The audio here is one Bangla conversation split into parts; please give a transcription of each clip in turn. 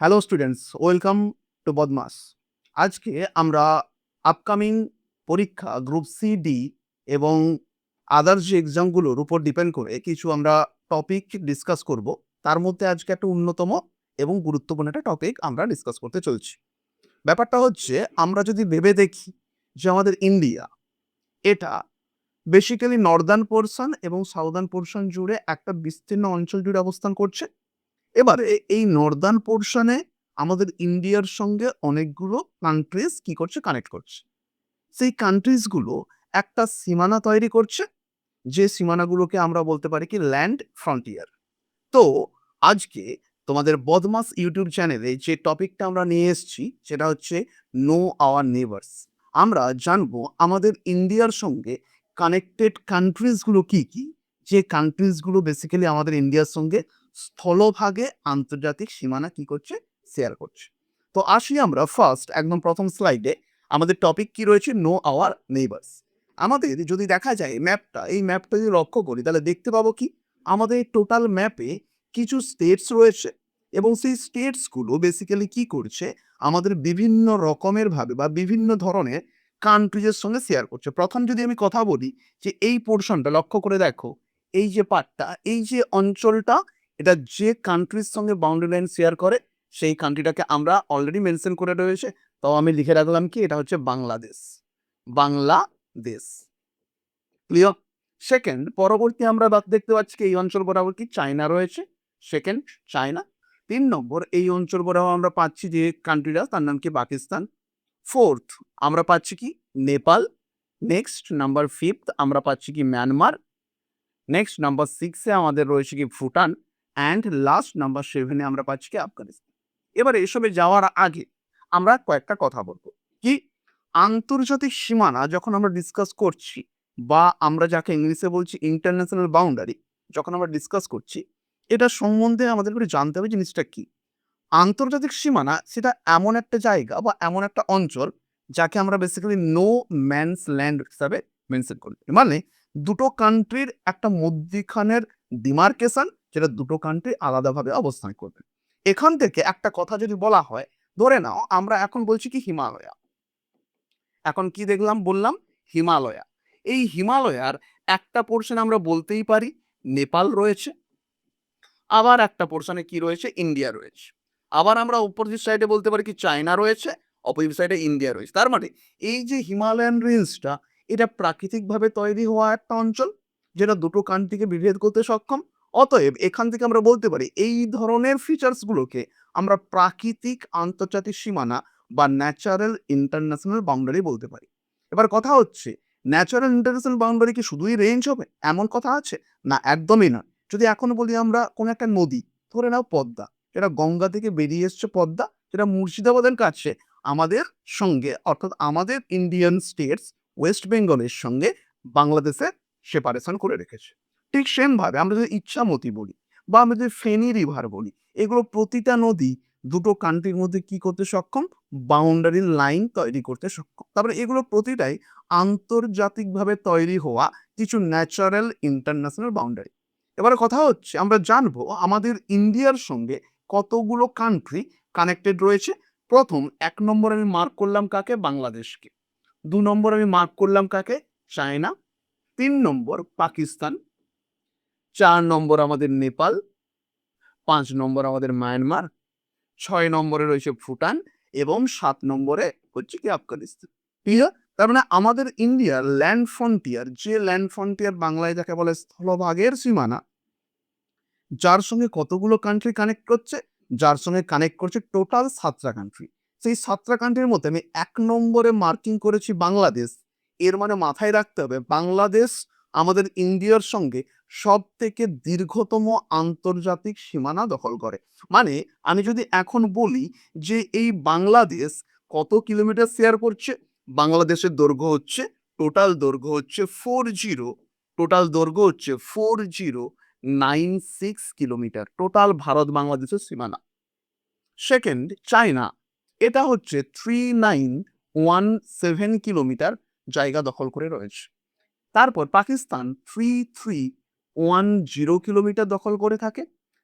হ্যালো স্টুডেন্টস ওয়েলকাম টু বদমাস আজকে আমরা আপকামিং পরীক্ষা গ্রুপ সি ডি এবং আদার্স যে এক্সামগুলোর উপর ডিপেন্ড করে কিছু আমরা টপিক ডিসকাস করব। তার মধ্যে আজকে একটা অন্যতম এবং গুরুত্বপূর্ণ একটা টপিক আমরা ডিসকাস করতে চলছি। ব্যাপারটা হচ্ছে, আমরা যদি ভেবে দেখি যে আমাদের ইন্ডিয়া এটা বেসিক্যালি নর্দার্ন পোর্শন এবং সাউদার্ন পোর্শন জুড়ে একটা বিস্তীর্ণ অঞ্চল জুড়ে অবস্থান করছে এবারে এই নর্দার্ন পোর্শনে আমাদের ইন্ডিয়ার সঙ্গে অনেকগুলো কান্ট্রিজ কি করছে? কানেক্ট করছে। সেই কান্ট্রিজগুলো একটা সীমানা তৈরি করছে, যে সীমানাগুলোকে আমরা বলতে পারি কি ল্যান্ড ফ্রন্টিয়ার তো আজকে তোমাদের বদমাস ইউটিউব চ্যানেলে যে টপিকটা আমরা নিয়ে এসেছি, সেটা হচ্ছে নো আওয়ার নেভার্স আমরা জানব আমাদের ইন্ডিয়ার সঙ্গে কানেক্টেড কান্ট্রিজগুলো কি কি? যে কান্ট্রিজগুলো বেসিক্যালি আমাদের ইন্ডিয়ার সঙ্গে স্থলভাগে আন্তর্জাতিক সীমানা কি করছে? শেয়ার করছে। তো আসি আমরা ফার্স্ট একদম প্রথম স্লাইডে আমাদের টপিক কি রয়েছে? নো আওয়ার নেইবার্স আমাদের যদি দেখা যায় ম্যাপটা এই ম্যাপটা যদি লক্ষ্য করি, তাহলে দেখতে পাবো কি? আমাদের টোটাল ম্যাপে কিছু স্টেটস রয়েছে এবং সেই স্টেটসগুলো বেসিক্যালি কি করছে? আমাদের বিভিন্ন রকমের ভাবে বা বিভিন্ন ধরনের কান্ট্রিজের সঙ্গে শেয়ার করছে। প্রথম যদি আমি কথা বলি যে এই পোর্শনটা লক্ষ্য করে দেখো, এই যে পার্টটা এই যে অঞ্চলটা এটা যে কান্ট্রির সঙ্গে বাউন্ডারি লাইন শেয়ার করে, সেই কান্ট্রিটাকে আমরা অলরেডি মেনশন করে রয়েছে। তো আমি লিখে রাখলাম কি? এটা হচ্ছে বাংলাদেশ। বাংলাদেশ। ক্লিয়ার সেকেন্ড পরবর্তী আমরা দেখতে পাচ্ছি এই অঞ্চল বরাবর কি? চায়না রয়েছে। সেকেন্ড চায়না তিন নম্বর, এই অঞ্চল বরাবর আমরা পাচ্ছি যে কান্ট্রিটা তার নাম কি? পাকিস্তান। ফোর্থ আমরা পাচ্ছি কি? নেপাল। নেক্সট নাম্বার ফিফথ আমরা পাচ্ছি কি? মিয়ানমার নেক্সট নাম্বার সিক্সে আমাদের রয়েছে কি? ভুটান। অ্যান্ড লাস্ট নাম্বার সেভেনে আমরা পাচ্ছি কি আফগানিস্তান এবার এসবে যাওয়ার আগে আমরা কয়েকটা কথা বলব। কি? আন্তর্জাতিক সীমানা যখন আমরা ডিসকাস করছি বা আমরা যাকে ইংলিশে বলছি ইন্টারন্যাশনাল বাউন্ডারি যখন আমরা ডিসকাস করছি, এটা সম্বন্ধে আমাদের করে জানতে হবে জিনিসটা কি? আন্তর্জাতিক সীমানা সেটা এমন একটা জায়গা বা এমন একটা অঞ্চল যাকে আমরা বেসিক্যালি নো ম্যানস ল্যান্ড হিসাবে মেনশন করি। মানে দুটো কান্ট্রির একটা মধ্যিখানের ডিমার্কেশন যেটা দুটো কান্ট্রি আলাদাভাবে অবস্থান করবে। এখান থেকে একটা কথা যদি বলা হয়, ধরে নাও আমরা এখন বলছি কি হিমালয়া। এখন কি দেখলাম, বললাম হিমালয়া। এই হিমালয়ার একটা পোর্শন আমরা বলতেই পারি, নেপাল রয়েছে। আবার একটা পোর্শনে কি রয়েছে, ইন্ডিয়া রয়েছে। আবার আমরা অপোজিট সাইডে বলতে পারি কি, চায়না রয়েছে অপোজিট সাইডে ইন্ডিয়া রয়েছে। তার মানে এই যে হিমালয়ান রেঞ্জটা এটা প্রাকৃতিকভাবে তৈরি হওয়া একটা অঞ্চল, যেটা দুটো কান্ট্রিকে বিভেদ করতে সক্ষম। অতএব এখান থেকে আমরা বলতে পারি, এই ধরনের ফিচার্সগুলোকে আমরা প্রাকৃতিক আন্তর্জাতিক সীমানা বা ন্যাচারাল ইন্টারন্যাশনাল বাউন্ডারি বলতে পারি। এবার কথা হচ্ছে ন্যাচারাল ইন্টারন্যাশনাল বাউন্ডারি কি শুধুই রেঞ্জ হবে? এমন কথা আছে? না, একদমই নয়। যদি এখন বলি আমরা কোনো একটা নদী, ধরে নাও পদ্মা, যেটা গঙ্গা থেকে বেরিয়ে এসছে পদ্মা, যেটা মুর্শিদাবাদের কাছে আমাদের সঙ্গে, অর্থাৎ আমাদের ইন্ডিয়ান স্টেটস ওয়েস্ট বেঙ্গলের সঙ্গে বাংলাদেশের সেপারেশন করে রেখেছে। ঠিক সেমভাবে আমরা যদি ইচ্ছামতি বলি বা আমরা যদি ফেনী রিভার বলি, এগুলো প্রতিটা নদী দুটো কান্ট্রির মধ্যে কি করতে সক্ষম? বাউন্ডারি লাইন তৈরি করতে সক্ষম। তারপরে এগুলো প্রতিটাই আন্তর্জাতিকভাবে তৈরি হওয়া কিছু ন্যাচারাল ইন্টারন্যাশনাল বাউন্ডারি এবারে কথা হচ্ছে, আমরা জানব আমাদের ইন্ডিয়ার সঙ্গে কতগুলো কান্ট্রি কানেক্টেড রয়েছে? প্রথম, এক নম্বর আমি মার্ক করলাম কাকে? বাংলাদেশকে। দু নম্বর আমি মার্ক করলাম কাকে? চায়না। তিন নম্বর, পাকিস্তান। চার নম্বর আমাদের নেপাল, পাঁচ নম্বর আমাদের মায়ানমার, ছয় নম্বরে রয়েছে ভুটান এবং সাত নম্বরে হচ্ছে কি আফগানিস্তান। ক্লিয়ার তার মানে আমাদের ইন্ডিয়ার ল্যান্ড ফ্রন্টিয়ার যে ল্যান্ড ফ্রন্টিয়ার বাংলায় যাকে বলে স্থলভাগের সীমানা, যার সঙ্গে কতগুলো কান্ট্রি কানেক্ট করছে? যার সঙ্গে কানেক্ট করছে টোটাল সাতটা কান্ট্রি সেই সাতটা কান্ট্রির মধ্যে আমি এক নম্বরে মার্কিং করেছি বাংলাদেশ। এর মানে মাথায় রাখতে হবে বাংলাদেশ আমাদের ইন্ডিয়ার সঙ্গে সব থেকে দীর্ঘতম আন্তর্জাতিক সীমানা দখল করে। মানে আমি যদি এখন বলি যে এই বাংলাদেশ কত কিলোমিটার শেয়ার করছে? বাংলাদেশের দৈর্ঘ্য হচ্ছে টোটাল দৈর্ঘ্য হচ্ছে ফোর জিরো টোটাল দৈর্ঘ্য হচ্ছে four zero nine six kilometre total Bharat বাংলাদেশের সীমানা। সেকেন্ড চায়না এটা হচ্ছে three nine one seven kilometre জায়গা দখল করে রয়েছে। তারপর Pakistan three three one zero kilometre দখল করে থাকে।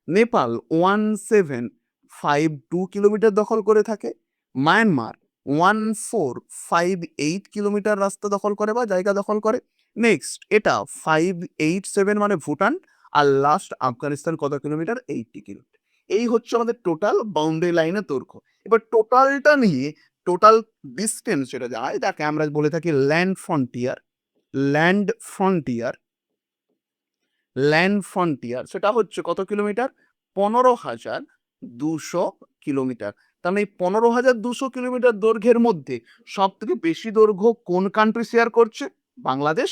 Nepal one seven five two kilometre দখল করে থাকে। Myanmar one four five eight kilometre রাস্তা দখল করে বা জায়গা দখল করে। নেক্সট এটা ফাইভ এইট সেভেন মানে ভুটান আর লাস্ট আফগানিস্তান কত কিলোমিটার? Eighty kilometre. এই হচ্ছে আমাদের টোটাল বাউন্ডারি লাইনের দৈর্ঘ্য। এবার টোটালটা নিয়ে টোটাল ডিস্টেন্স যেটা যায়, তাকে আমরা বলে থাকি land frontier land frontier land frontier, সেটা হচ্ছে কত কিলোমিটার? পনেরো হাজার দুশো কিলোমিটার। মানে এই পনেরো হাজার দুশো কিলোমিটার দৈর্ঘ্যের মধ্যে সব থেকে বেশি দৈর্ঘ্য কোন কান্ট্রি শেয়ার করছে? বাংলাদেশ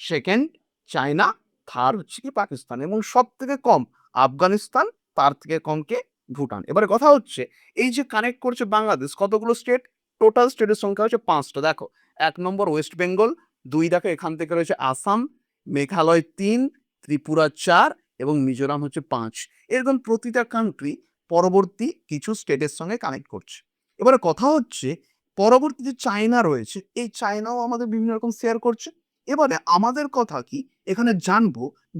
সেকেন্ড চায়না থার্ড হচ্ছে কি পাকিস্তান, এবং সব থেকে কম আফগানিস্তান, তার থেকে কম কে? ভুটান। এবারে কথা হচ্ছে, এই যে কানেক্ট করছে বাংলাদেশ, কতগুলো স্টেট টোটাল স্টেটের সংখ্যা হচ্ছে পাঁচটা। দেখো, এক নম্বর ওয়েস্ট বেঙ্গল দুই দেখো, এখান থেকে রয়েছে আসাম, মেঘালয় তিন, ত্রিপুরা চার এবং মিজোরাম হচ্ছে পাঁচ। এরকম প্রতিটা কান্ট্রি পরবর্তী কিছু স্টেটের সঙ্গে কানেক্ট করছে। এবারে কথা হচ্ছে, পরবর্তী যে চায়না রয়েছে, এই চায়নাও আমাদের বিভিন্ন রকম শেয়ার করছে। এবারে আমাদের কথা কি, এখানে জানব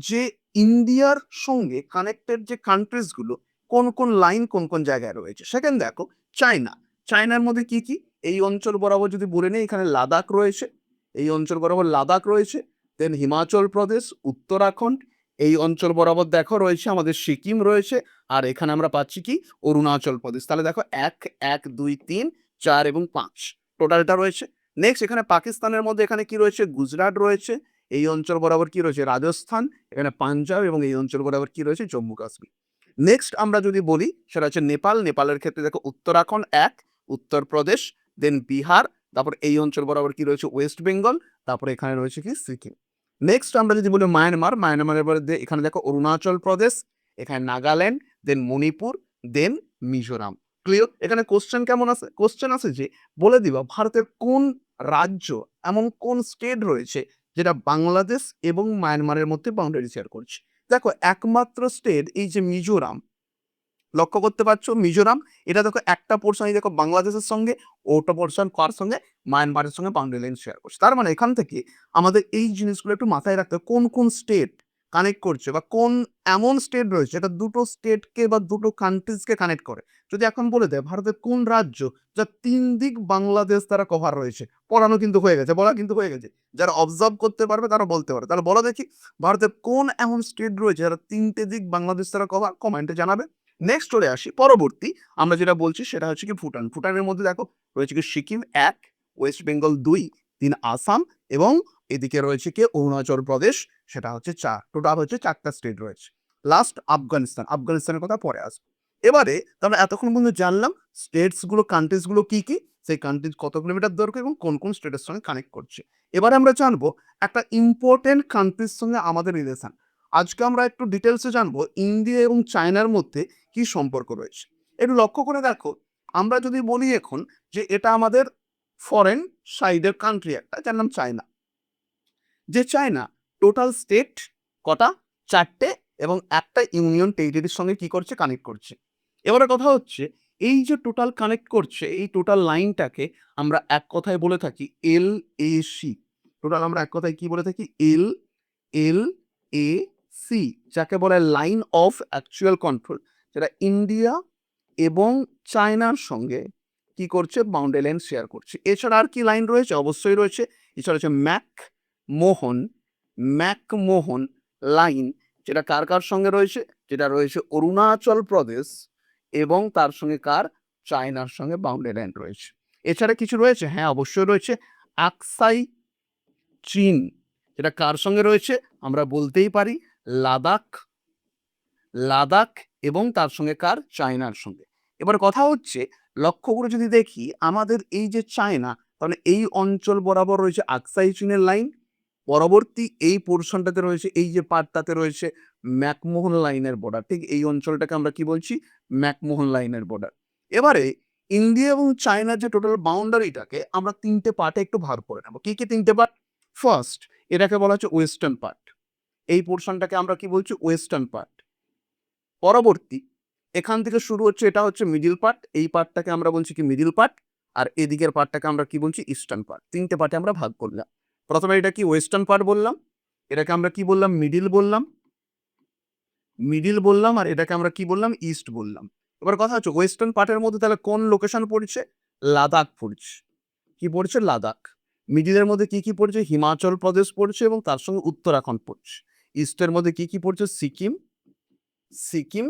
যে ইন্ডিয়ার সঙ্গে কানেক্টেড যে কান্ট্রিজগুলো কোন কোন লাইন কোন কোন জায়গায় রয়েছে। সেখানে দেখো চায়না চায়নার মধ্যে কি কি? এই অঞ্চল বরাবর যদি বলে নেই, এখানে লাদাখ রয়েছে এই অঞ্চল বরাবর লাদাখ রয়েছে দেন হিমাচল প্রদেশ, উত্তরাখণ্ড, এই অঞ্চল বরাবর দেখো রয়েছে আমাদের সিকিম রয়েছে, আর এখানে আমরা পাচ্ছি কি? অরুণাচল প্রদেশ। তাহলে দেখো এক এক, দুই, তিন, চার এবং পাঁচ টোটালটা রয়েছে। নেক্সট এখানে পাকিস্তানের মধ্যে এখানে কি রয়েছে? গুজরাট রয়েছে। এই অঞ্চল বরাবর কি রয়েছে? রাজস্থান, এখানে পাঞ্জাব এবং এই অঞ্চল বরাবর কি রয়েছে? জম্মু কাশ্মীর। নেক্সট আমরা যদি বলি, সেটা হচ্ছে নেপাল। নেপালের ক্ষেত্রে দেখো উত্তরাখণ্ড এক, উত্তরপ্রদেশ দেন বিহার তারপর এই অঞ্চল বরাবর কি রয়েছে? ওয়েস্ট বেঙ্গল তারপর এখানে রয়েছে কি? সিকিম নেক্সট আমরা যদি বলি মায়ানমার মায়ানমারের পরে এখানে দেখো অরুণাচল প্রদেশ, এখানে Nagaland then Manipur then Mizoram. Clear এখানে কোশ্চেন কেমন আছে? কোশ্চেন আছে যে, বলে দিবা ভারতের কোন রাজ্য এমন কোন স্টেট রয়েছে যেটা বাংলাদেশ এবং মায়ানমারের মধ্যে বাউন্ডারি শেয়ার করছে? দেখো একমাত্র স্টেট এই যে মিজোরাম লক্ষ্য করতে পারছ? মিজোরাম। এটা দেখো একটা পোর্শন এই দেখো বাংলাদেশের সঙ্গে, ওটা পোর্শন কার সঙ্গে? মায়ানমারের সঙ্গে বাউন্ডারি লাইন শেয়ার করছে। তার মানে এখান থেকে আমাদের এই জিনিসগুলো একটু মাথায় রাখতে হবে। কোন কোন স্টেট কানেক্ট করছে বা কোন এমন স্টেট রয়েছে যেটা দুটো স্টেটকে বা দুটো কান্ট্রিজকে কানেক্ট করে? যদি এখন বলে দেয়, ভারতের কোন রাজ্য যা তিন দিক বাংলাদেশ দ্বারা কভার রয়েছে? পড়ানো কিন্তু হয়ে গেছে, বলা কিন্তু হয়ে গেছে। যারা অবজার্ভ করতে পারবে তারা বলতে পারবে। তাহলে বলো দেখি, ভারতের কোন এমন স্টেট রয়েছে যারা তিনটে দিক বাংলাদেশ দ্বারা কভার কমেন্টে জানাবে। নেক্সট চলে আসি, পরবর্তী আমরা যেটা বলছি সেটা হচ্ছে কি ভুটান। ভুটানের মধ্যে দেখো রয়েছে কি সিকিম এক, ওয়েস্ট বেঙ্গল দুই, তিন আসাম এবং এদিকে রয়েছে কি অরুণাচল প্রদেশ, সেটা হচ্ছে চার। টোটাল হচ্ছে চারটা স্টেট রয়েছে। লাস্ট আফগানিস্তান। আফগানিস্তানের কথা পরে আসব। এবারে আমরা এতক্ষণ পর্যন্ত জানলাম স্টেটসগুলো কান্ট্রিজগুলো কি কি, সেই কান্ট্রিজ কত কিলোমিটার দরকার এবং কোন কোন স্টেটের সঙ্গে কানেক্ট করছে। এবারে আমরা জানব একটা ইম্পর্টেন্ট কান্ট্রির সঙ্গে আমাদের রিলেশন আজকে আমরা একটু ডিটেলসে জানব, ইন্ডিয়া এবং চায়নার মধ্যে কি সম্পর্ক রয়েছে? একটু লক্ষ্য করে দেখো, আমরা যদি বলি এখন যে এটা আমাদের ফরেন সাইডের কান্ট্রি একটা, যার নাম চায়না। যে চায়না টোটাল স্টেট কটা? চারটে এবং একটা ইউনিয়ন টেরিটরির সঙ্গে কি করছে? কানেক্ট করছে। এবারে কথা হচ্ছে, এই যে টোটাল কানেক্ট করছে, এই টোটাল লাইনটাকে আমরা এক কথায় বলে থাকি এল এ সি টোটাল আমরা এক কথায় কি বলে থাকি? এল এল এ সি যাকে বলে লাইন অফ অ্যাকচুয়াল কন্ট্রোল যেটা ইন্ডিয়া এবং চায়নার সঙ্গে কি করছে? বাউন্ডারি লাইন শেয়ার করছে। এছাড়া আর কি লাইন রয়েছে? অবশ্যই রয়েছে। এছাড়া হচ্ছে McMahon McMahon line যেটা কার কার সঙ্গে রয়েছে? যেটা রয়েছে অরুণাচল প্রদেশ এবং তার সঙ্গে কার? চায়নার সঙ্গে বাউন্ডারি লাইন রয়েছে। এছাড়া কিছু রয়েছে? হ্যাঁ অবশ্যই রয়েছে। আকসাই চীন যেটা কার সঙ্গে রয়েছে? আমরা বলতেই পারি লাদাখ লাদাখ এবং তার সঙ্গে কার? চায়নার সঙ্গে। এবার কথা হচ্ছে লক্ষ্য করে যদি দেখি, আমাদের এই যে চায়না, তাহলে এই অঞ্চল বরাবর রয়েছে আকসাই চীনের লাইন, পরবর্তী এই পোর্শনটাতে রয়েছে, এই যে পার্টটাতে রয়েছে ম্যাকমোহন লাইনের বর্ডার ঠিক এই অঞ্চলটাকে আমরা কি বলছি? ম্যাকমোহন লাইনের বর্ডার এবারে, ইন্ডিয়া এবং চায়নার যে টোটাল বাউন্ডারিটাকে আমরা তিনটে পার্টে একটু ভাগ করে নেব। কি কি তিনটে পার্ট ফার্স্ট এটাকে বলা হচ্ছে ওয়েস্টার্ন পার্ট এই পোর্শনটাকে আমরা কি বলছি? ওয়েস্টার্ন পার্ট পরবর্তী, এখান থেকে শুরু হচ্ছে, এটা হচ্ছে মিডিল পার্ট এই পার্টটাকে আমরা বলছি কি মিডিল পার্ট আর এদিকের পার্টটাকে আমরা কি বলছি ইস্টার্ন পার্ট তিনটে পার্টে আমরা ভাগ করলাম। প্রথমে এটা কি ওয়েস্টার্ন পার্ট বললাম, এটাকে আমরা কি বললাম মিডিল বললাম মিডিল বললাম, আর এটাকে আমরা কি বললাম ইস্ট বললাম। এবার কথা হচ্ছে ওয়েস্টার্ন পার্টের মধ্যে তাহলে কোন লোকেশন পড়ছে? লাদাখ পড়ছে। কি পড়ছে? লাদাখ। মিডিলের মধ্যে কি কি পড়ছে? হিমাচল প্রদেশ পড়ছে এবং তার সঙ্গে উত্তরাখণ্ড পড়ছে। ইস্টের মধ্যে কি কি পড়ছে? সিকিম সিকিম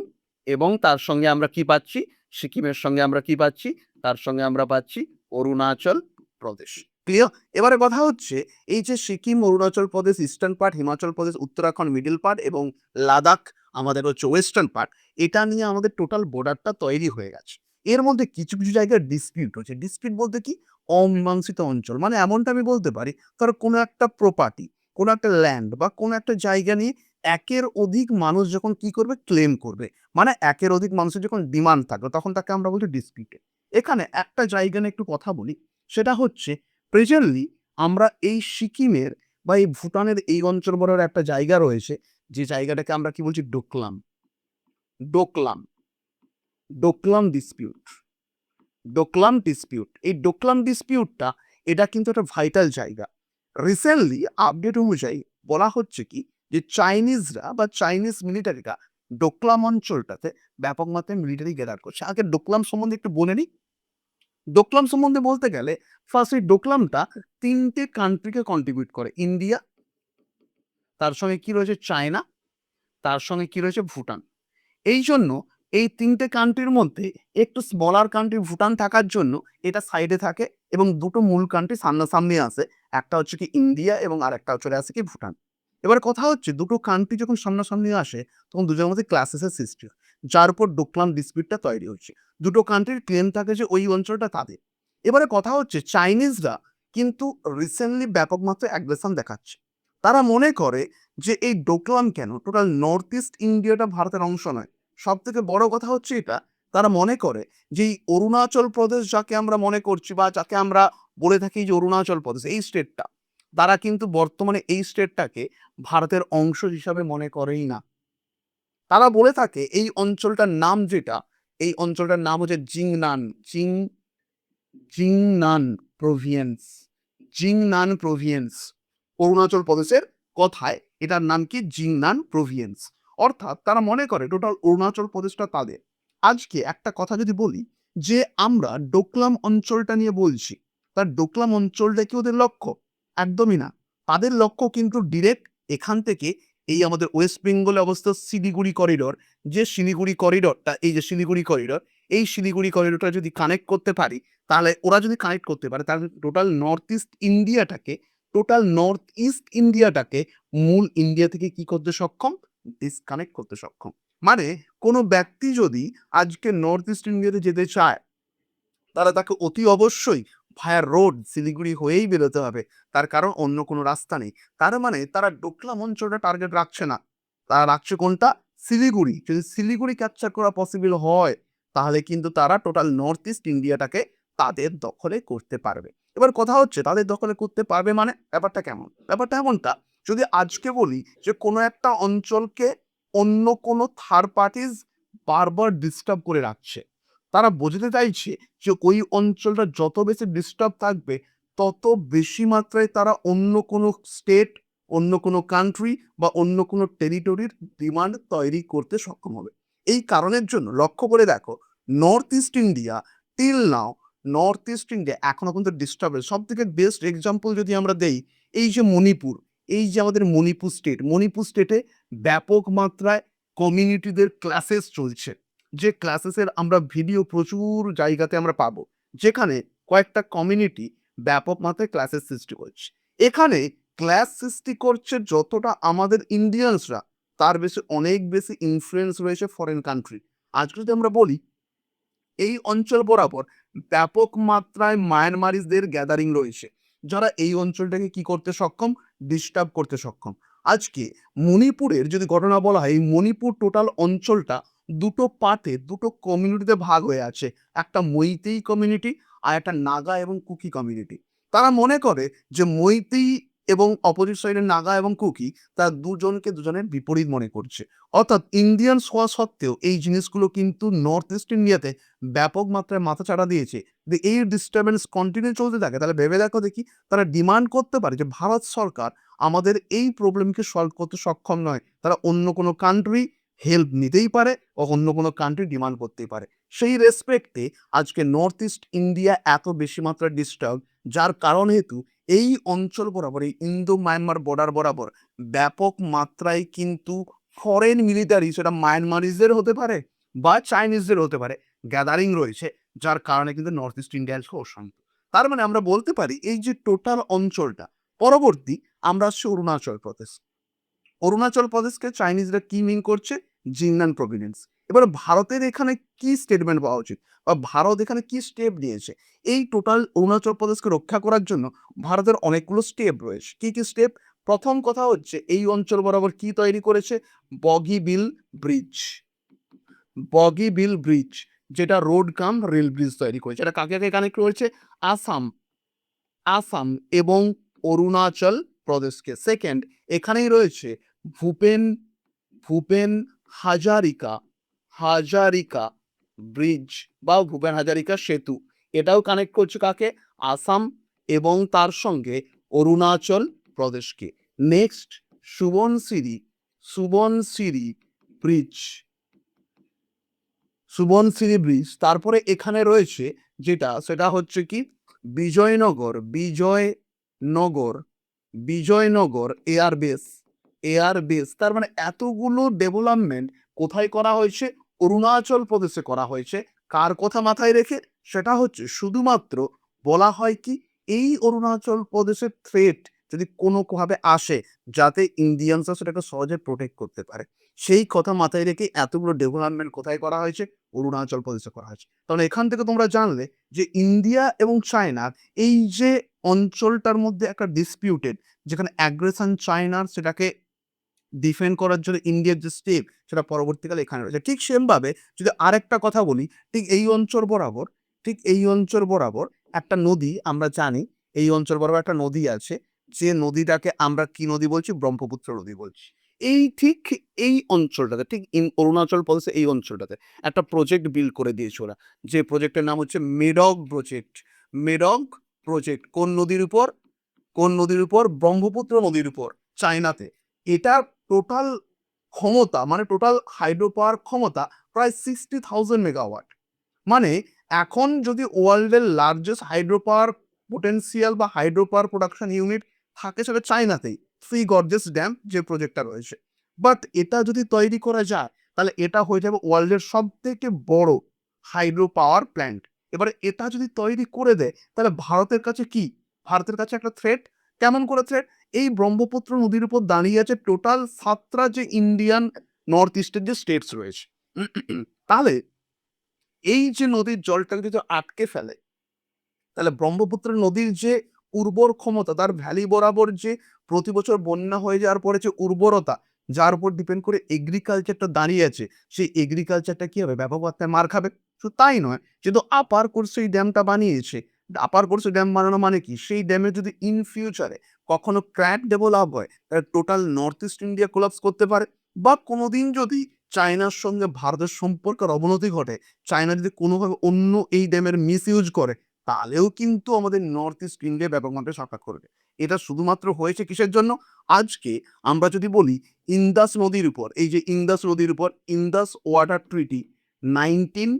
এবং তার সঙ্গে আমরা কি পাচ্ছি? সিকিমের সঙ্গে আমরা কি পাচ্ছি? তার সঙ্গে আমরা পাচ্ছি অরুণাচল প্রদেশ। ক্লিয়ার এবারে কথা হচ্ছে, এই যে Sikkim, Arunachal Pradesh, eastern part, Himachal Pradesh, Uttarakhand, middle part এবং লাদাখ, আমাদের হচ্ছে ওয়েস্টার্ন পার্ট, এটা নিয়ে আমাদের টোটাল বর্ডারটা তৈরি হয়ে গেছে। এর মধ্যে কিছু কিছু জায়গায় ডিসপিউট হচ্ছে। ডিসপিউট বলতে কি? অমীমাংসিত অঞ্চল। মানে এমনটা আমি বলতে পারি ধরো কোনো একটা প্রপার্টি কোনো একটা ল্যান্ড বা কোনো একটা জায়গা নিয়ে একের অধিক মানুষ যখন কি করবে? ক্লেম করবে। মানে একের অধিক মানুষের যখন ডিমান্ড থাকবে, তখন তাকে আমরা বলছি ডিসপিউটে এখানে একটা জায়গা নিয়ে একটু কথা বলি। সেটা হচ্ছে প্রেজেন্টলি আমরা এই সিকিমের বা এই ভুটানের এই অঞ্চল বরাবর একটা জায়গা রয়েছে, যে জায়গাটাকে আমরা কি বলছি? ডোকলাম। ডোকলাম। ডোকলাম ডিসপিউট ডোকলাম ডিসপিউট এই ডোকলাম ডিসপিউটটা এটা কিন্তু একটা ভাইটাল জায়গা। রিসেন্টলি আপডেট অনুযায়ী বলা হচ্ছে কি যে চাইনিজরা বা চাইনিজ মিলিটারিরা ডোকলাম অঞ্চলটাতে ব্যাপক মাত্রায় মিলিটারি গ্যাদার করছে। আগে ডোকলাম সম্বন্ধে একটু বলে নিই। ডোকলাম সম্বন্ধে বলতে গেলে ফার্স্ট এই ডোকলামটা তিনটে কান্ট্রিকে কন্ট্রিবিউট করে। ইন্ডিয়া তার সঙ্গে কি রয়েছে চায়না তার সঙ্গে কি রয়েছে ভুটান এই জন্য এই তিনটে কান্ট্রির মধ্যে একটু স্মলার কান্ট্রি ভুটান থাকার জন্য এটা সাইডে থাকে এবং দুটো মূল কান্ট্রি সামনাসামনি আসে একটা হচ্ছে কি ইন্ডিয়া এবং আর একটা চলে আসে কি ভুটান এবার কথা হচ্ছে দুটো কান্ট্রি যখন সামনাসামনি আসে, তখন দুজনের মধ্যে ক্লাসেসের সৃষ্টি হয়। যার উপর ডোকলাম ডিসপিউটটা তৈরি হচ্ছে। দুটো কান্ট্রির ক্লেম থাকে যে ওই অঞ্চলটা তাদের। এবারে কথা হচ্ছে চাইনিজরা কিন্তু রিসেন্টলি ব্যাপক মাত্রায় অ্যাগ্রেশন দেখাচ্ছে। তারা মনে করে যে এই ডোকলাম কেন? টোটাল নর্থ ইস্ট ইন্ডিয়াটা ভারতের অংশ নয়। সব থেকে বড় কথা হচ্ছে এটা, তারা মনে করে যে এই অরুণাচল প্রদেশ যাকে আমরা মনে করছি বা যাকে আমরা বলে থাকি যে অরুণাচল প্রদেশ, এই স্টেটটা তারা কিন্তু বর্তমানে এই স্টেটটাকে ভারতের অংশ হিসাবে মনে করেই না। তারা বলে থাকে, এই অঞ্চলটার নাম যেটা, এই অঞ্চলটার নাম হচ্ছে জিংনান, জিং, জিংনান প্রভিয়েন্স জিংনান প্রভিয়েন্স। অরুণাচল প্রদেশের কথায় এটার নাম কি? জিংনান প্রভিয়েন্স। অর্থাৎ তারা মনে করে টোটাল অরুণাচল প্রদেশটা তাদের। আজকে একটা কথা যদি বলি, যে আমরা ডোকলাম অঞ্চলটা নিয়ে বলছি, তার ডোকলাম অঞ্চলটা কি ওদের লক্ষ্য? একদমই না। তাদের লক্ষ্য কিন্তু ডিরেক্ট এখান থেকে এই আমাদের ওয়েস্ট বেঙ্গলে অবস্থিত শিলিগুড়ি করিডর যে শিলিগুড়ি করিডরটা এই যে শিলিগুড়ি করিডর এই শিলিগুড়ি করিডরটা যদি কানেক্ট করতে পারি, তাহলে ওরা যদি কানেক্ট করতে পারে, তাহলে টোটাল নর্থ ইস্ট ইন্ডিয়াটাকে টোটাল নর্থ ইস্ট ইন্ডিয়াটাকে মূল ইন্ডিয়া থেকে কি করতে সক্ষম? ডিসকানেক্ট করতে সক্ষম। মানে কোনো ব্যক্তি যদি আজকে নর্থ ইস্ট ইন্ডিয়াতে যেতে চায়, তাহলে তাকে অতি অবশ্যই ভায়া রোড শিলিগুড়ি হয়েই বেরোতে হবে। তার কারণ অন্য কোনো রাস্তা নেই। তার মানে তারা ডোকলাম অঞ্চলটা টার্গেট রাখছে না। তারা রাখছে কোনটা? শিলিগুড়ি। যদি শিলিগুড়ি ক্যাপচার করা পসিবল হয়, তাহলে কিন্তু তারা টোটাল নর্থ ইস্ট ইন্ডিয়াটাকে তাদের দখলে করতে পারবে। এবার কথা হচ্ছে, তাদের দখলে করতে পারবে মানে ব্যাপারটা কেমন? ব্যাপারটা এমনটা, যদি আজকে বলি যে কোনো একটা অঞ্চলকে অন্য কোনো থার্ড পার্টিজ বারবার ডিস্টার্ব করে রাখছে তারা বোঝাতে চাইছে যে ওই অঞ্চলটা যত বেশি ডিস্টার্ব থাকবে, তত বেশি মাত্রায় তারা অন্য কোনো স্টেট অন্য কোনো কান্ট্রি বা অন্য কোনো টেরিটরির ডিমান্ড তৈরি করতে সক্ষম হবে। এই কারণের জন্য লক্ষ্য করে দেখো north east India till now north east India এখনও কিন্তু ডিস্টার্বেন্স সব থেকে বেস্ট এক্সাম্পল যদি আমরা দেই, এই যে মণিপুর, এই যে আমাদের মণিপুর স্টেট মণিপুর স্টেটে ব্যাপক মাত্রায় কমিউনিটিদের ক্লাসেস চলছে। যে ক্লাসেসের আমরা ভিডিও প্রচুর জায়গাতে আমরা পাবো, যেখানে কয়েকটা কমিউনিটি ব্যাপক মাত্রায় ক্লাসের সৃষ্টি করছে। এখানে ক্লাস সৃষ্টি করছে যতটা আমাদের ইন্ডিয়ানসরা তার বেশি অনেক বেশি ইনফ্লুয়েন্স রয়েছে ফরেন কান্ট্রি আজকে যদি আমরা বলি, এই অঞ্চল বরাবর ব্যাপক মাত্রায় মায়ানমারিসদের গ্যাদারিং রয়েছে, যারা এই অঞ্চলটাকে কি করতে সক্ষম? ডিস্টার্ব করতে সক্ষম। আজকে মণিপুরের যদি ঘটনা বলা হয় মণিপুর টোটাল অঞ্চলটা দুটো পার্টে দুটো কমিউনিটিতে ভাগ হয়ে আছে। একটা মৈতেই কমিউনিটি আর একটা নাগা এবং কুকি কমিউনিটি তারা মনে করে যে মৈতেই এবং অপোজিট সাইডের নাগা এবং কুকি তারা দুজনকে দুজনের বিপরীত মনে করছে। অর্থাৎ ইন্ডিয়ান হওয়া সত্ত্বেও এই জিনিসগুলো কিন্তু নর্থ ইস্ট ইন্ডিয়াতে ব্যাপক মাত্রায় মাথা চাড়া দিয়েছে। যে এই ডিস্টারবেন্স কন্টিনিউ চলতে থাকে, তাহলে ভেবে দেখো দেখি তারা ডিমান্ড করতে পারে যে ভারত সরকার আমাদের এই প্রবলেমকে সলভ করতে সক্ষম নয়। তারা অন্য কোনো কান্ট্রি হেল্প নিতেই পারে ও অন্য কোনো কান্ট্রি ডিমান্ড করতেই পারে। সেই রেসপেক্টে আজকে নর্থ ইস্ট ইন্ডিয়া এত বেশি মাত্রায় ডিস্টার্ব যার কারণ হেতু এই অঞ্চল বরাবর, এই ইন্দো মায়ানমার বর্ডার বরাবর ব্যাপক মাত্রায় কিন্তু ফরেন মিলিটারি সেটা মায়ানমারিজদের হতে পারে বা চাইনিজদের হতে পারে গ্যাদারিং রয়েছে, যার কারণে কিন্তু নর্থ ইস্ট ইন্ডিয়া আজকে অশান্ত। তার মানে আমরা বলতে পারি এই যে টোটাল অঞ্চলটা, পরবর্তী আমরা আসছি অরুণাচল প্রদেশ। অরুণাচল প্রদেশকে চাইনিজরা কি মিন করছে? Zangnan province. এবার ভারতের এখানে কি স্টেটমেন্ট পাওয়া উচিত? বা ভারত এখানে কি স্টেপ নিয়েছে? এই টোটাল অরুণাচল প্রদেশকে রক্ষা করার জন্য ভারতের অনেকগুলো স্টেপ রয়েছে। কি কি স্টেপ প্রথম কথা হচ্ছে, এই অঞ্চল বরাবর কি তৈরি করেছে? Bogibeel bridge. Bogibeel bridge, যেটা রোড কাম রেল ব্রিজ তৈরি করেছে। এটা কাকে কাকে কানেক্ট করেছে? আসাম। আসাম এবং অরুণাচল প্রদেশকে। সেকেন্ড এখানেই রয়েছে ভূপেন ভূপেন হাজারিকা হাজারিকা ব্রিজ বা ভূপেন হাজারিকা সেতু। এটাও কানেক্ট করছে কাকে? আসাম এবং তার সঙ্গে Arunachal প্রদেশকে। Next Subansiri Subansiri bridge Subansiri bridge তারপরে এখানে রয়েছে যেটা, সেটা হচ্ছে কি? Bijaynagar Bijaynagar Bijaynagar air base air base তার মানে এতগুলো ডেভেলপমেন্ট কোথায় করা হয়েছে? অরুণাচল প্রদেশে করা হয়েছে। কার কথা মাথায় রেখে? সেটা হচ্ছে শুধুমাত্র বলা হয় কি এই অরুণাচল প্রদেশের থ্রেট যদি কোনোভাবে আসে, যাতে ইন্ডিয়ানসরা সেটাকে সহজে প্রোটেক্ট করতে পারে। সেই কথা মাথায় রেখে এতগুলো ডেভেলপমেন্ট কোথায় করা হয়েছে? অরুণাচল প্রদেশে করা হয়েছে। তাহলে এখান থেকে তোমরা জানলে যে ইন্ডিয়া এবং চায়নার এই যে অঞ্চলটার মধ্যে একটা ডিসপিউটেড যেখানে অ্যাগ্রেশন চায়নার সেটাকে ডিফেন্ড করার জন্য ইন্ডিয়ার যে স্টেপ সেটা পরবর্তীকালে এখানে রয়েছে। ঠিক সেমভাবে যদি আরেকটা কথা বলি, ঠিক এই অঞ্চল বরাবর, ঠিক এই অঞ্চল বরাবর একটা নদী আমরা জানি, এই অঞ্চল বরাবর একটা নদী আছে, যে নদীটাকে আমরা কি নদী বলছি? ব্রহ্মপুত্র নদী বলছি। এই ঠিক এই অঞ্চলটাতে, ঠিক ইন অরুণাচল প্রদেশে এই অঞ্চলটাতে একটা প্রজেক্ট বিল্ড করে দিয়েছে ওরা। যে প্রজেক্টের নাম হচ্ছে মেডক প্রজেক্ট মেডক প্রজেক্ট কোন নদীর উপর? কোন নদীর উপর? ব্রহ্মপুত্র নদীর উপর, চায়নাতে। এটার টোটাল ক্ষমতা মানে টোটাল হাইড্রো পাওয়ার ক্ষমতা প্রায় সিক্সটি থাউজেন্ড মেগাওয়াট মানে এখন যদি ওয়ার্ল্ডের লার্জেস্ট হাইড্রো পাওয়ার পোটেন্সিয়াল বা হাইড্রো পাওয়ার প্রোডাকশন ইউনিট থাকে সেটা চায়নাতেই ফ্রি গর্জেস ড্যাম যে প্রজেক্টটা রয়েছে। বাট এটা যদি তৈরি করা যায়, তাহলে এটা হয়ে যাবে ওয়ার্ল্ডের সব থেকে বড় হাইড্রো পাওয়ার প্ল্যান্ট এবারে এটা যদি তৈরি করে দেয়, তাহলে ভারতের কাছে কি? ভারতের কাছে একটা থ্রেট কেমন করে থ্রেট এই ব্রহ্মপুত্র নদীর উপর দাঁড়িয়ে আছে টোটাল সাতটা যে ইন্ডিয়ান নর্থ ইস্টের যে স্টেটস রয়েছে। তাহলে এই যে নদীর জলটাকে যদি আটকে ফেলে, তাহলে ব্রহ্মপুত্র নদীর যে উর্বর ক্ষমতা, তার ভ্যালি বরাবর যে প্রতি বছর বন্যা হয়ে যাওয়ার পরে যে উর্বরতা, যার উপর ডিপেন্ড করে এগ্রিকালচারটা দাঁড়িয়ে আছে, সেই এগ্রিকালচারটা কি হবে? ব্যাপক মাত্রায় মার খাবে। শুধু তাই নয়, যেহেতু আপার কোর্স এই ড্যামটা বানিয়েছে আপার কোর্স ড্যাম বানানো মানে কি? সেই ড্যামে যদি ইন ফিউচারে কখনো ক্র্যাক ডেভেলপ হয়, তাহলে total north east India collapse করতে পারে। বা কোনোদিন যদি চায়নার সঙ্গে ভারতের সম্পর্কের অবনতি ঘটে, চায়না যদি কোনোভাবে অন্য এই ড্যামের মিস ইউজ করে, তাহলেও কিন্তু আমাদের নর্থ ইস্ট ইন্ডিয়া ব্যাপক মাত্রায় সাক্ষাৎ করবে। এটা শুধুমাত্র হয়েছে কিসের জন্য? আজকে আমরা যদি বলি ইন্দাস নদীর উপর, এই যে ইন্দাস নদীর উপর ইন্দাস ওয়াটার ট্রিটি নাইনটিন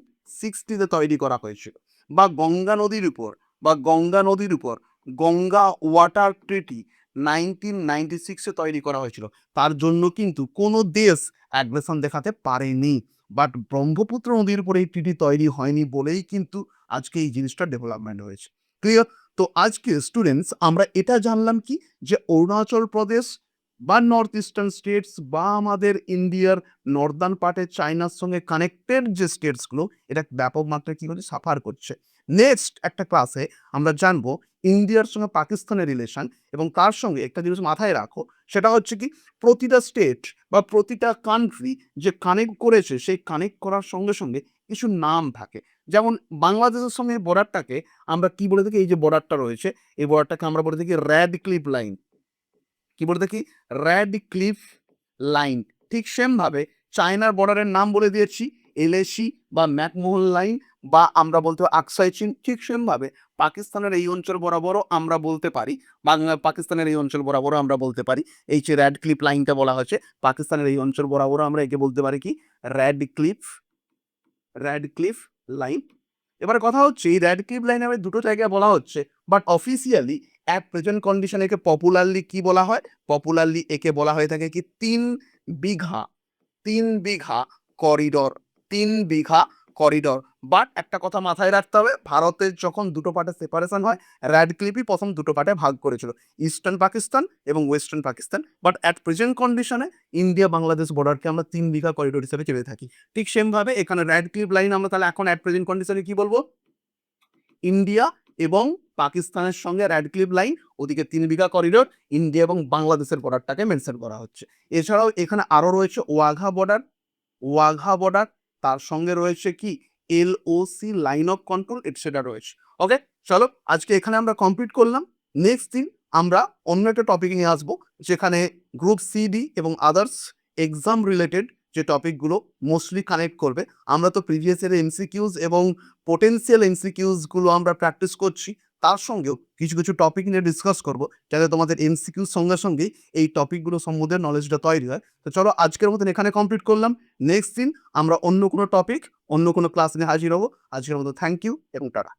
সিক্সটিতে তৈরি করা হয়েছিল, বা গঙ্গা নদীর উপর, বা গঙ্গা নদীর উপর Ganga water treaty nineteen ninety সিক্সে তৈরি করা হয়েছিল। তার জন্য কিন্তু কোনো দেশ অ্যাগ্রেশন দেখাতে পারেনি। বাট ব্রহ্মপুত্র নদীর উপরে এই ট্রিটি তৈরি হয়নি বলেই কিন্তু আজকে এই জিনিসটা ডেভেলপমেন্ট হয়েছে। ক্লিয়ার তো আজকে স্টুডেন্টস আমরা এটা জানলাম কি? যে অরুণাচল প্রদেশ বা নর্থ ইস্টার্ন স্টেটস বা আমাদের ইন্ডিয়ার নর্দার্ন পার্টে চায়নার সঙ্গে কানেক্টেড যে স্টেটসগুলো এটা ব্যাপক মাত্রায় কি করছে? সাফার করছে। নেক্সট একটা ক্লাসে আমরা জানব ইন্ডিয়ার সঙ্গে পাকিস্তানের রিলেশন এবং তার সঙ্গে একটা জিনিস মাথায় রাখো, সেটা হচ্ছে কি প্রতিটা স্টেট বা প্রতিটা কান্ট্রি যে কানেক্ট করেছে, সেই কানেক্ট করার সঙ্গে সঙ্গে কিছু নাম থাকে। যেমন বাংলাদেশের সঙ্গে বর্ডারটাকে আমরা কি বলে থাকি? এই যে বর্ডারটা রয়েছে, এই বর্ডারটাকে আমরা বলে থাকি র্যাড ক্লিপ লাইন কি বলে থাকি র্যাড ক্লিফ লাইন ঠিক সেমভাবে চায়নার বর্ডারের নাম বলে দিয়েছি এলএসি বা ম্যাকমোহন লাইন বা আমরা বলতে আকসাই চীন ঠিক সেমভাবে পাকিস্তানের এই অঞ্চল বরাবরও আমরা বলতে পারি পাকিস্তানের এই অঞ্চল বরাবরও আমরা বলতে পারি। এই যে র্যাড ক্লিপ লাইনটা বলা হয়েছে, পাকিস্তানের এই অঞ্চল বরাবরও আমরা একে বলতে পারি কি? Radcliffe Radcliffe line এবারে কথা হচ্ছে, এই র্যাডক্লিফ লাইন আবার দুটো জায়গায় বলা হচ্ছে but officially at present condition একে পপুলারলি কি বলা হয়? পপুলারলি একে বলা হয়ে থাকে কি তিন বিঘা তিন বিঘা করিডর তিন বিঘা করিডর বাট একটা কথা মাথায় রাখতে হবে ভারতের যখন দুটো পার্টে সেপারেশন হয় র্যাডক্লিপই প্রথম দুটো পার্টে ভাগ করেছিল ইস্টার্ন পাকিস্তান এবং western Pakistan but at present কন্ডিশনে ইন্ডিয়া বাংলাদেশ বর্ডারকে আমরা তিন বিঘা করিডোর হিসেবে চেপে থাকি। ঠিক সেমভাবে এখানে র্যাডক্লিপ লাইন আমরা তাহলে এখন অ্যাট প্রেজেন্ট কন্ডিশনে কি বলব? ইন্ডিয়া এবং পাকিস্তানের সঙ্গে র্যাডক্লিপ লাইন ওদিকে তিন বিঘা করিডোর ইন্ডিয়া এবং বাংলাদেশের বর্ডারটাকে মেনশন করা হচ্ছে। এছাড়াও এখানে আরও রয়েছে ওয়াঘা বর্ডার ওয়াঘা বর্ডার তার সঙ্গে রয়েছে কি LOC line of control etcetera রয়েছে। ওকে চলো আজকে এখানে আমরা কমপ্লিট করলাম। নেক্সট দিন আমরা অন্য একটা টপিক নিয়ে আসব, যেখানে গ্রুপ সিডি এবং আদার্স এক্সাম রিলেটেড যে টপিকগুলো মোস্টলি কানেক্ট করবে। আমরা তো প্রিভিয়াস ইয়ারের এমসিকিউজ এবং পোটেন্সিয়াল এমসিকিউজগুলো আমরা প্র্যাকটিস করছি। তার সঙ্গেও কিছু কিছু টপিক নিয়ে ডিসকাস করব, যাতে তোমাদের এমসিকিউ সঙ্গে সঙ্গে এই টপিকগুলো সম্বন্ধে নলেজটা তৈরি হয়। তো চলো আজকের মতন এখানে কমপ্লিট করলাম। নেক্সট দিন আমরা অন্য কোনো টপিক অন্য কোনো ক্লাস নিয়ে হাজির হব। আজকের মতো থ্যাংক ইউ এবং টাটা।